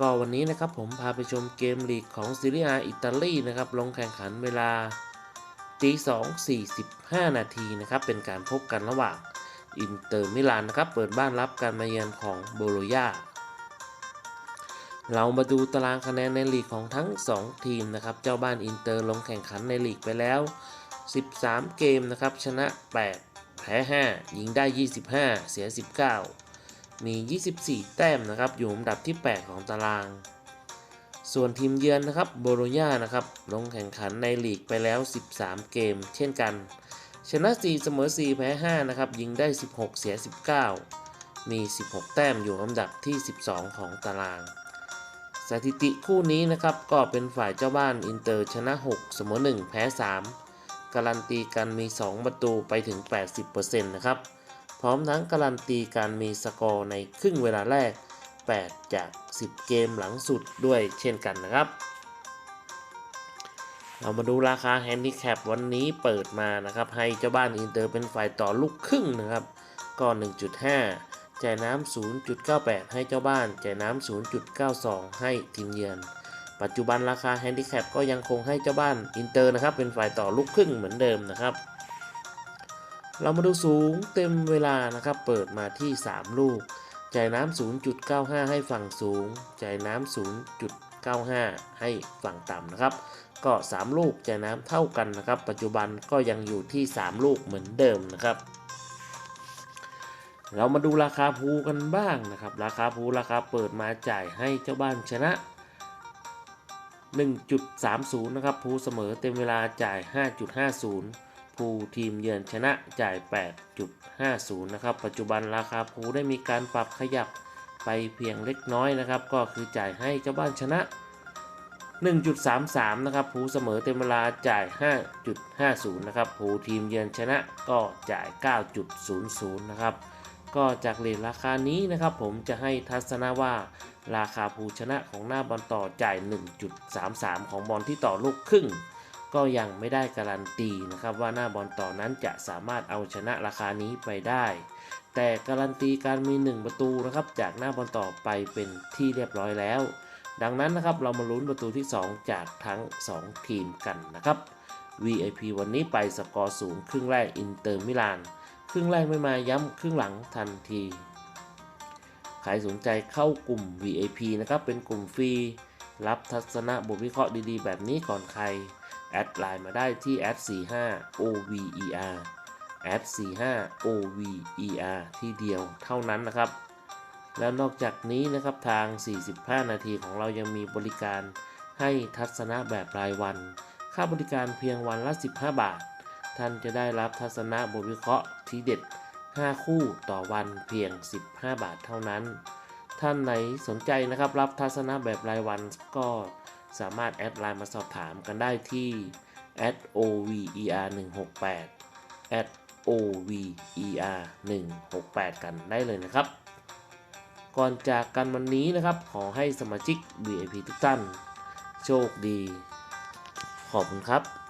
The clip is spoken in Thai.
ก็วันนี้นะครับผมพาไปชมเกมลีกของซีเรียอิตาลีนะครับลงแข่งขันเวลาตี2 45นาทีนะครับเป็นการพบกันระหว่างอินเตอร์มิลานนะครับเปิดบ้านรับการมาเยือนของโบโลญาเรามาดูตารางคะแนนในลีกของทั้ง 2 ทีมนะครับเจ้าบ้านอินเตอร์ลงแข่งขันในลีกไปแล้ว 13 เกมนะครับชนะ 8 แพ้ 5 ยิงได้ 25 เสีย 19 มี 24 แต้มนะครับ อยู่อันดับที่ 8 ของตาราง ส่วนทีมเยือนนะครับโบโลญานะครับลงแข่งขันในลีกไปแล้ว 13 เกม เช่นกัน ชนะ 4 เสมอ 4 แพ้ 5 นะครับ ยิงได้ 16 เสีย 19 มี 16 แต้มอยู่อันดับที่ 12 ของตาราง สถิติคู่นี้นะครับก็เป็นฝ่ายเจ้าบ้านอินเตอร์ชนะ 6 เสมอ 1 แพ้ 3 การันตีการมี 2 ประตูไปถึง 80%นะครับ ร้อมทั้งการันตีการมีสกอร์ในครึ่งเวลาแรก 8 จาก 10 เกมหลังสุดด้วยเช่นกันนะครับ เรามาดูราคาแฮนดิแคปวันนี้เปิดมานะครับ ให้เจ้าบ้านอินเตอร์เป็นฝ่ายต่อลูกครึ่งนะครับ ก็ 1.5 จ่ายน้ำ 0.98 ให้เจ้าบ้าน จ่ายน้ำ 0.92 ให้ทีมเยือน ปัจจุบันราคาแฮนดิแคปก็ยังคงให้เจ้าบ้านอินเตอร์นะครับ เป็นฝ่ายต่อลูกครึ่งเหมือนเดิมนะครับ เรามาดูสูงเต็มเวลานะครับ เปิดมาที่ 3 ลูก จ่ายน้ำ0.95 ให้ฝั่งสูง จ่ายน้ำ0.95 ให้ฝั่งต่ำนะครับ ก็ 3 ลูกจ่ายน้ำเท่ากันนะครับ ปัจจุบันก็ยังอยู่ที่ 3 ลูกเหมือนเดิมนะครับ เรามาดูราคาภูกันบ้างนะครับ ราคาภูราคาเปิดมาจ่ายให้เจ้าบ้านชนะ1.30 นะครับ ภูเสมอเต็มเวลาจ่าย 5.50 ภูทีมเยือนชนะจ่าย 8.50 นะครับ ปัจจุบันราคาภูได้มีการปรับขยับไปเพียงเล็กน้อยนะครับ ก็คือจ่ายให้เจ้าบ้านชนะ 1.33 นะครับภูเสมอเต็มเวลาจ่าย 5.50 นะครับภูทีมเยือนชนะก็จ่าย 9.00 นะครับ ก็จากเลทราคานี้นะครับ ผมจะให้ทัศนะว่าราคาภูชนะของหน้าบอลต่อจ่าย 1.33 ของบอลที่ต่อลูกครึ่ง ก็ยังไม่ได้การันตีนะครับว่าหน้าบอลต่อนั้นจะสามารถเอาชนะราคานี้ไปได้ แต่การันตีการมี 1 ประตูนะครับจากหน้าบอลต่อไปเป็นที่เรียบร้อยแล้ว ดังนั้นนะครับเรามาลุ้นประตูที่ 2 จากทั้ง 2 ทีมกันนะครับ VIP วันนี้ไปสกอร์สูงครึ่งแรกอินเตอร์มิลาน ครึ่งแรกไม่มาย้ำครึ่งหลังทันทีใครสนใจเข้ากลุ่ม VIP นะครับเป็นกลุ่มฟรีรับทัศนะบทวิเคราะห์ดีๆ แบบนี้ก่อนใคร แอดไลน์มาได้ที่แอด45 OVER แอด45 OVER ที่เดียวเท่านั้นนะครับ แล้วนอกจากนี้นะครับทาง 45 นาทีของเรายังมีบริการให้ทัศนะแบบรายวัน ค่าบริการเพียงวันละ 15 บาท ท่านจะได้รับทัศนะบทวิเคราะห์ทีเด็ด 5 คู่ต่อวันเพียง 15 บาทเท่านั้น ท่านไหนสนใจนะครับรับทัศนะแบบรายวันก็ สามารถแอดไลน์มาสอบถามกันได้ที่ @over 168 @over 168 กันได้เลยนะครับ ก่อนจากกันวันนี้นะครับ ขอให้สมาชิก VIP ทุกท่าน โชคดี ขอบคุณครับ